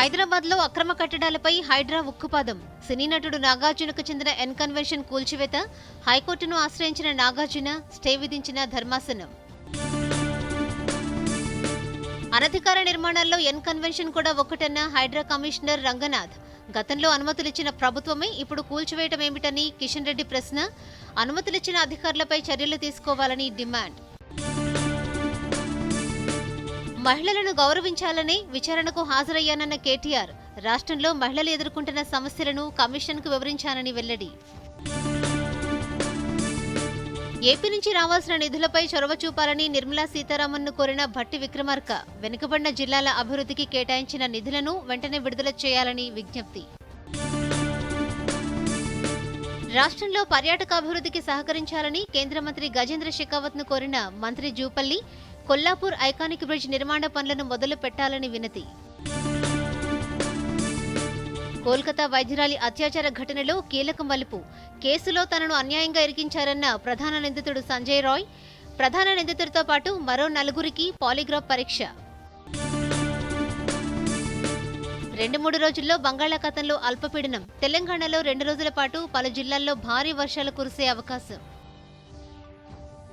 హైదరాబాద్లో అక్రమ కట్టడాలపై హైడ్రా ఉక్కుపాదం. సినీ నటుడు నాగార్జునకు చెందిన ఎన్ కన్వెన్షన్ కూల్చివేత హైకోర్టును ఆశ్రయించిన నాగార్జున స్టే విధించిన ధర్మాసనం. అనధికార నిర్మాణాల్లో ఎన్ కన్వెన్షన్ కూడా ఒకటన్న హైడ్రా కమిషనర్ రంగనాథ్. గతంలో అనుమతులిచ్చిన ప్రభుత్వమే ఇప్పుడు కూల్చివేయటం ఏమిటని కిషన్ రెడ్డి ప్రశ్న అనుమతులిచ్చిన అధికారులపై చర్యలు తీసుకోవాలని డిమాండ్. మహిళలను గౌరవించాలని విచారణకు హాజరయ్యానన్న కేటీఆర్. రాష్ట్రంలో మహిళలు ఎదుర్కొంటున్న సమస్యలను కమిషన్కు వివరించానని వెల్లడి. ఏపీ నుంచి రావాల్సిన నిధులపై చొరవ చూపాలని నిర్మలా సీతారామన్ను కోరిన భట్టి విక్రమార్క వెనుకబడిన జిల్లాల అభివృద్ధికి కేటాయించిన నిధులను వెంటనే విడుదల చేయాలని విజ్ఞప్తి. రాష్ట్రంలో పర్యాటక అభివృద్ధికి సహకరించాలని కేంద్ర మంత్రి గజేంద్ర షెకావత్ను కోరిన మంత్రి జూపల్లి కొల్లాపూర్ ఐకానిక్ బ్రిడ్జ్ నిర్మాణ పనులను మొదలు పెట్టాలని వినతి. కోల్కతా వైద్యురాలి అత్యాచార ఘటనలో కీలక మలుపు కేసులో తనను అన్యాయంగా ఇరికించారన్న ప్రధాన నిందితుడు సంజయ్ రాయ్. ప్రధాన నిందితుడితో పాటు మరో నలుగురికి పాలిగ్రాఫ్ పరీక్ష. రెండు మూడు రోజుల్లో బంగాళాఖాతంలో అల్పపీడనం. తెలంగాణలో రెండు రోజుల పాటు పలు జిల్లాల్లో భారీ వర్షాలు కురిసే అవకాశం.